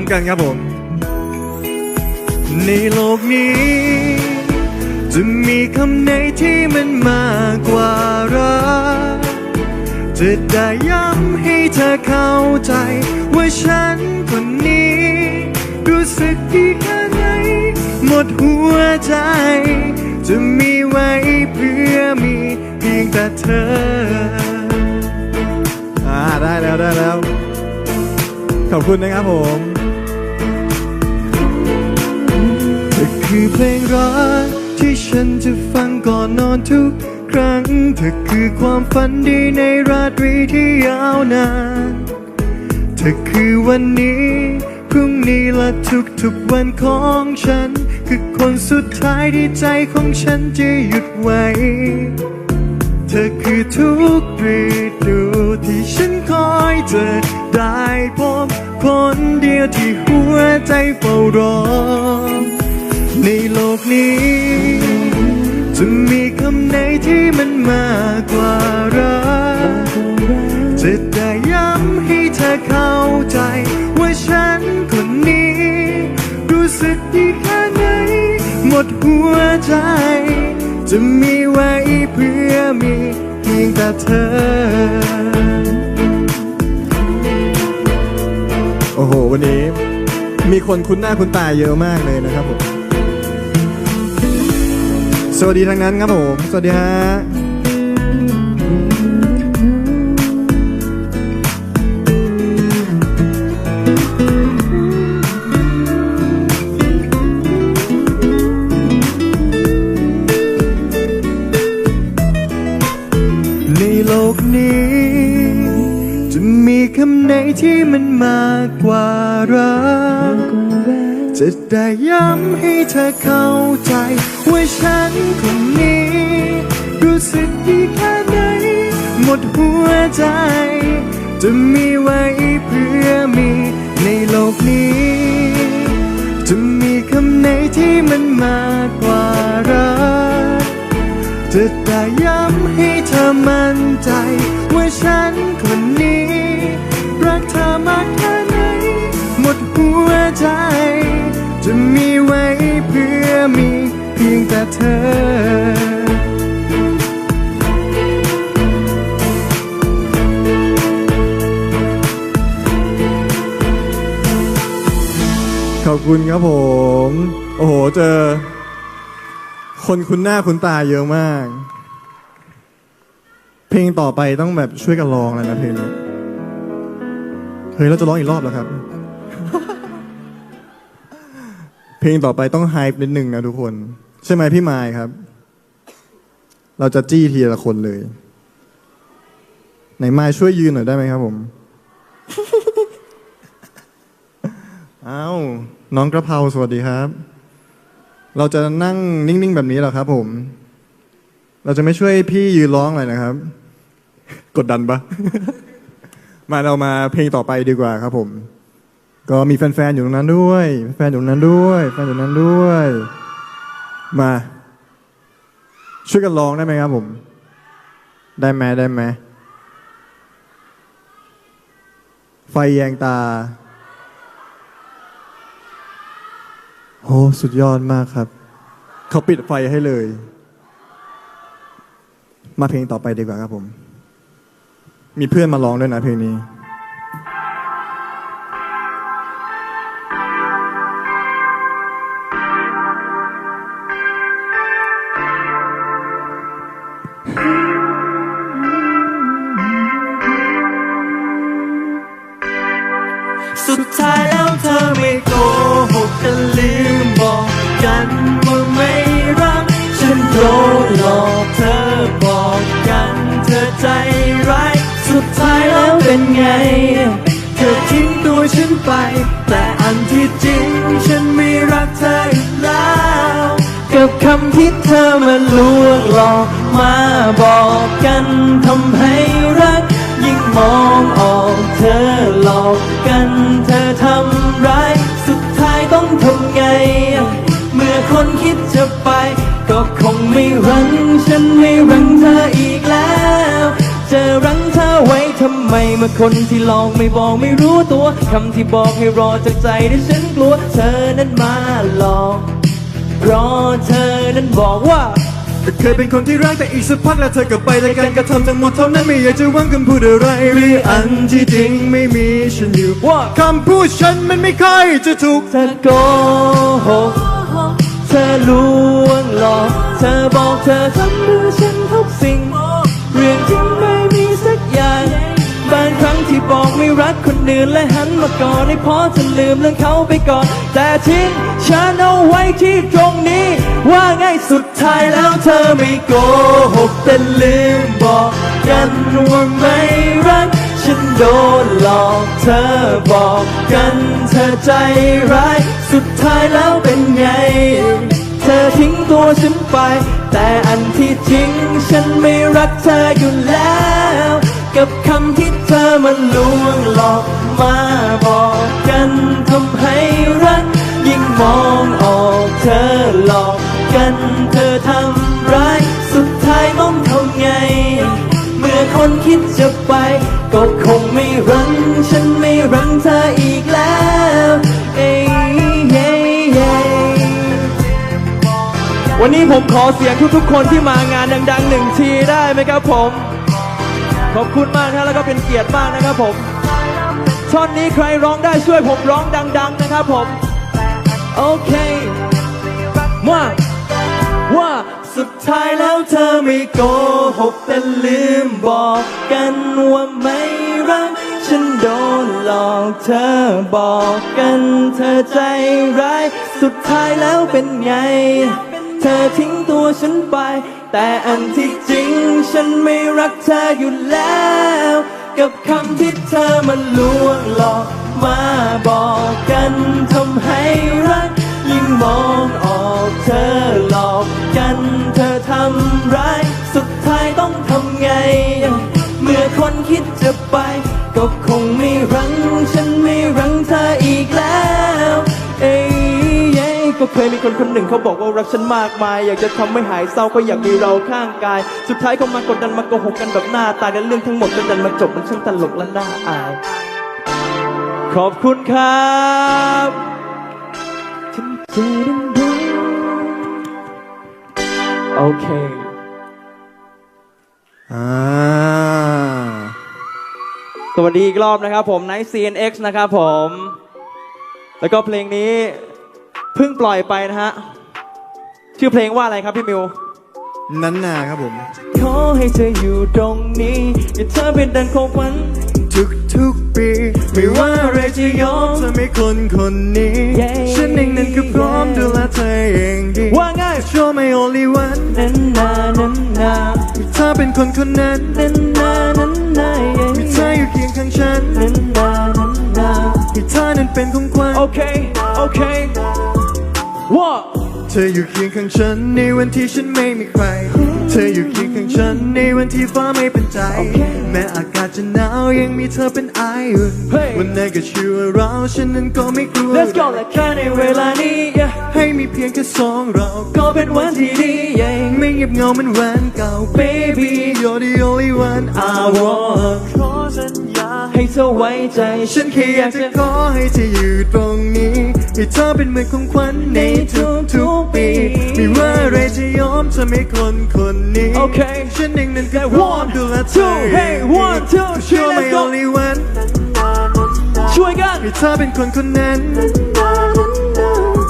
มกันครับผม ในโลกนี้ จะมีคำไหนที่มันมากกว่ารักจะได้ย้ำให้เธอเข้าใจ ว่าฉันคนนี้ รู้สึกดีแค่ไหน หมดหัวใจ จะมีไว้เพื่อมีเพียงแต่เธอ อ่าได้แล้วได้แล้วขอบคุณนะครับผม คือเพลงรักที่ฉันจะฟังก่อนนอนทุกครั้ง เธอคือความฝันดีในราตรีที่ยาวนาน เธอคือวันนี้ พรุ่งนี้และทุกๆวันของฉัน คือคนสุดท้ายที่ใจของฉันจะหยุดไว้ เธอคือทุกฤดูที่ฉันคอยเจอได้พบคนเดียวที่หัวใจเฝ้ารอ นี้ จะมีคำไหนที่มันมากกว่ารักจะได้ย้ำให้เธอเข้าใจ ว่าฉันคนนี้ รู้สึกดีแค่ไหน หมดหัวใจ จะมีไว้เพื่อมีเพียงแต่เธอโอ้โห วันนี้มีคนคุ้นหน้าคุ้นตาเยอะมากเลยนะครับผม สวัสดีทั้งนั้นครับผม สวัสดีฮะ จะได้ย้ำให้เธอเข้าใจ ว่าฉันคนนี้ รู้สึกดีแค่ไหน หมดหัวใจ จะมีไว้เพื่อมีในโลกนี้ จะมีคำไหนที่มันมากกว่ารักจะได้ย้ำให้เธอมั่นใจ ว่าฉันคนนี้ เธอขอบคุณครับผม โอ้โห เจอ คนคุ้นหน้าคุ้นตาเยอะมาก เพลงต่อไปต้องแบบช่วยกันร้องแล้วนะเพลงนี้ เฮ้ย เราจะร้องอีกรอบแล้วครับ เพลงต่อไปต้องไฮป์นิดนึงนะทุกคน ใช่ไหมพี่มายครับ เราจะจี้ทีละคนเลยไหนมายช่วยยืนหน่อยได้ไหมครับ ผม อ้าวน้องกระเพราสวัสดีครับ เราจะนั่งนิ่งๆแบบนี้เหรอครับ ผม เราจะไม่ช่วยพี่ยืนร้องเลยนะครับ กดดันปะ มาเรามาเพลงต่อไปดีกว่าครับ ผม ก็มีแฟนๆอยู่ตรงนั้นด้วย แฟนอยู่ตรงนั้นด้วย แฟนอยู่ตรงนั้นด้วย มา ช่วยกันร้องได้ไหมครับผม ได้ไหมได้ไหมไฟแยงตาโอ้สุดยอดมากครับ เขาปิดไฟให้เลย มาเพลงต่อไปดีกว่าครับผม มีเพื่อนมาร้องด้วยนะเพลงนี้ ท้ายแล้วเธอไม่โกหกกันลืมบอกกันว่าไม่รัก ฉันโดนหลอกเธอบอกกัน เธอใจร้ายสุดท้ายแล้วเป็นไง เธอทิ้งตัวฉันไป แต่อันที่จริงฉันไม่รักเธออีกแล้ว กับคำที่เธอมาลวงหลอกมาบอกกันทำ รังฉันไม่รังเธออีกแล้ว จะรังเธอไว้ทำไมเมื่อคนที่ลองไม่บอกไม่รู้ตัวคำที่บอกให้รอจากใจที่ฉันกลัว เธอนั้นมาหลอกเพราะเธอนั้นบอกว่าแต่เคยเป็นคนที่รักแต่อีกสักพักแล้วเธอก็ไปแต่การกระทำทั้งหมดเท่านั้นไม่อยากจะหวังคำพูดอะไรหรืออันที่จริงไม่มีฉันอยู่ว่าคำพูดฉันมันไม่ค่อยจะถูกเธอโกหกเธอลวงหลอกเธอบอก เธอทำเพื่อฉันทุกสิ่ง เรื่องจริงไม่มีสักอย่าง บางครั้งที่บอกไม่รักคนอื่นและหันมาก่อนให้พอจะลืมเรื่องเขาไปก่อน แต่ทิ้งฉันเอาไว้ที่ตรงนี้ ว่าไงสุดท้ายแล้วเธอไม่โกหกแต่ลืมบอกกันว่าไม่รัก ฉันโดนหลอกเธอบอกกันเธอใจร้าย สุดท้ายแล้วเป็นไง ทิ้งตัวฉันไป แต่อันที่จริงฉันไม่รักเธออยู่แล้ว กับคำที่เธอมันลวงหลอกมาบอกกันทำให้รัก ยิ่งมองออกเธอหลอกกันเธอทำร้าย สุดท้ายต้องทำไง เมื่อคนคิดจะไป ก็คงไม่รังฉันไม่รังเธออีก วันนี้ผมขอเสียงทุกๆ คนที่มางานดังๆหนึ่งทีได้ไหมครับผม ขอบคุณมากนะแล้วก็เป็นเกียรติมากนะครับผมท่อนนี้ใครร้องได้ช่วยผมร้องดัง ๆ นะครับผม โอเคว่าว่าสุดท้ายแล้วเธอไม่โกหกแต่ลืมบอกกันว่าไม่รัก ฉันโดนหลอกเธอบอกกันเธอใจร้าย สุดท้ายแล้วเป็นไง เธอทิ้งตัวฉันไป แต่อันที่จริงฉันไม่รักเธออยู่แล้ว กับคำที่เธอมันลวงหลอก มาบอกกันทำให้รัก ยิ่งมองออกเธอหลอกกันเธอทำร้าย สุดท้ายต้องทำไง เมื่อคนคิดจะไป คยมีคนคนหนึ่งเขาบอกว่ารักฉันมากมาย อยากจะทำให้หายเศร้าก็อยากมีเราข้างกาย สุดท้ายเขามากดดันมาโกหกกันแบบหน้าตายและเรื่องทั้งหมดก็ดันมาจบมันช่างตลกและน่าอาย ขอบคุณครับฉันเจอดังดวงโอเค อ่า สวัสดีอีกรอบนะครับผม Night CNX นะครับผม แล้วก็เพลงนี้ เพิ่งปล่อยไปนะฮะ ชื่อเพลงว่าอะไรครับพี่มิว นั้นนาครับผม ขอให้เธออยู่ตรงนี้ให้เธอเป็นดังของขวัญทุกทุกๆปี ไม่ว่าอะไรจะยอมเธอไม่คนคนนี้ Yeah ฉันเองนั้นก็พร้อมดูแลเธอเองดีว่าง่าย Show my only one นั้นนานั้นนาเธอเป็นคนคนนั้นนั้นนานั้นนามีเธออยู่เคียงข้างฉันนั้นนานั้นนา ให้เธอนั้นเป็นของขวัญ โอเค โอเคว่า เธออยู่เคียงข้างฉันในวันที่ฉันไม่มีใคร เธออยู่เคียงข้างฉันในวันที่ฟ้าไม่เป็นใจ แม้อากาศจะหนาวยังมีเธอเป็นไออุ่น Hey วันไหนก็ชิวเราฉันนั้นก็ไม่กลัว Let's go และแค่ในเวลานี้ yeah ให้มีเพียงแค่สองเราก็เป็นวันที่ดี yeah ไม่เงียบเหงาเหมือนวันเก่า Baby you're the only one I want ขอสัญญาให้เธอไว้ใจ ฉันแค่อยากจะขอให้เธออยู่ตรงนี้ ให้เธอเป็นเหมือนของขวัญในทุกทุกๆปี ไม่ว่าอะไรจะยอมเธอไม่คนคนนี้โอเคฉันเองนั้นก็พร้อม One ดูแลเธอ two hey one two three Show my let's go only one ช่วยกันให้เธอเป็นคนคนนั้น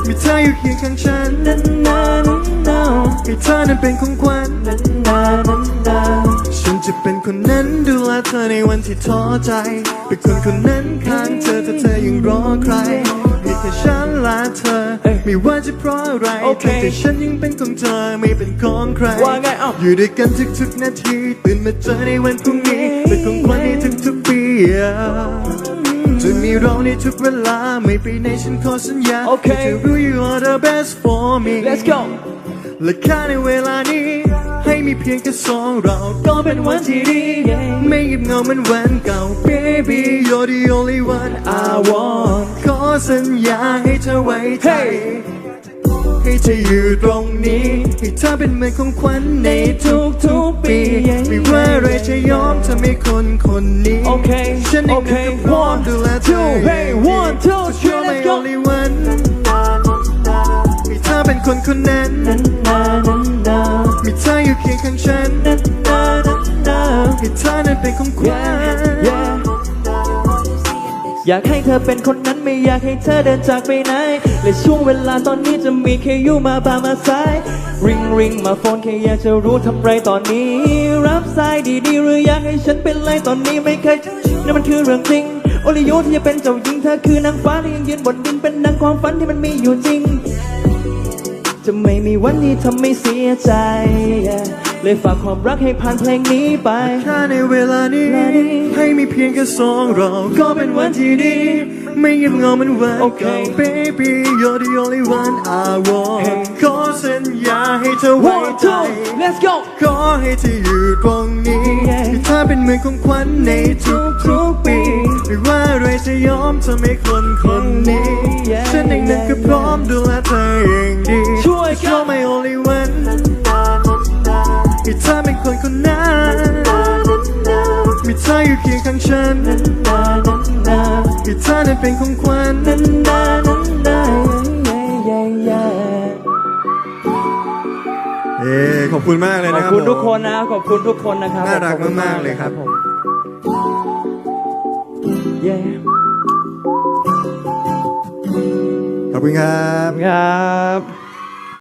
มีเธออยู่เคียงข้างฉันนั้นนานั้นนาให้เธอนั้นเป็นของขวัญนั้นนานั้นนาฉันจะเป็นคนนั้นดูแลเธอในวันที่ท้อใจ เป็นคนคนนั้นข้างเธอถ้าเธอยังรอใครมี แค่ฉันและเธอ ไม่ว่าจะเพราะอะไรโอเคแต่ฉันยังเป็นของเธอไม่เป็นของใครว่าไงเอ้าอยู่ด้วยกันทุกๆนาทีตื่นมาเจอในวันพรุ่งนี้เป็นของขวัญในทุกๆปีจะมีเราในทุกเวลาไม่ไปไหนฉันขอสัญญาโอเคจะรู้ you are the best for me Let's go และแค่ในเวลานี้ ให้มีเพียงแค่สองเราก็เป็นวันที่ดี yeah ไม่เงียบเหงาเหมือนวันเก่า Baby you're the only one I want ขอ สัญญาให้เธอไว้ใจ Hey ให้ให้เธออยู่ตรงนี้ ให้เธอเป็นเหมือนของขวัญในทุกๆปี ไม่ว่าอะไรจะยอมทำให้คนคนนี้โอเคฉันเองโอเคก็พร้อม one ดูแลเธอ two hey one two So three you're my let's go only one ให้เธอเป็นคนคนนั้นมีเธออยู่เคียงข้างฉันให้เธอนั้นเป็นของขวัญ อยากให้เธอเป็นคนนั้นไม่อยากให้เธอเดินจากไปไหน และช่วงเวลาตอนนี้จะมีแค่อยู่มาบามาสาย ริงริงมาโฟนแค่อยากจะรู้ทำไรตอนนี้ รับสายดีๆหรืออยากให้ฉันเป็นไรตอนนี้ไม่เคยนั่นมันคือเรื่องจริงโอริโยที่จะเป็นเจ้าหญิงเธอคือนางฟ้าที่ยังยืนบนดินเป็นดังความฝันที่มันมีอยู่จริง จะไม่มีวันที่ทำไม่เสียใจ เลยฝากความรักให้ผ่านเพลงนี้ไปแค่ในเวลานี้เวลานี้ ให้มีเพียงแค่สองเราก็เป็นวันที่ดี ไม่เงียบเหงาเหมันวันโอเคเก่า baby you're the only one I want Hey ขอสัญญาให้เธอไว้ one ใจ two let's go ขอให้เธออยู่ตรงนี้ Yeah ให้เธอเป็นเหมือนของขวัญในทุกๆปีไม่ว่าอะไรจะยอมทำให้คนคนนี้ Yeah ฉันเองนั้นก็พร้อมดูแลเธออย่างดีช่วยกัน You're my only one ออยู่เคียงข้างฉันให้เธอนั้นเป็นของขวัญเอ้ขอบคุณมากเลยขอนะบครับคุณทุกผมคนนะ ขอบคุณทุกคนนะครับน่ารักขอบคุณมากๆเลยครับผมเย้ขอบคุณครับ ครับ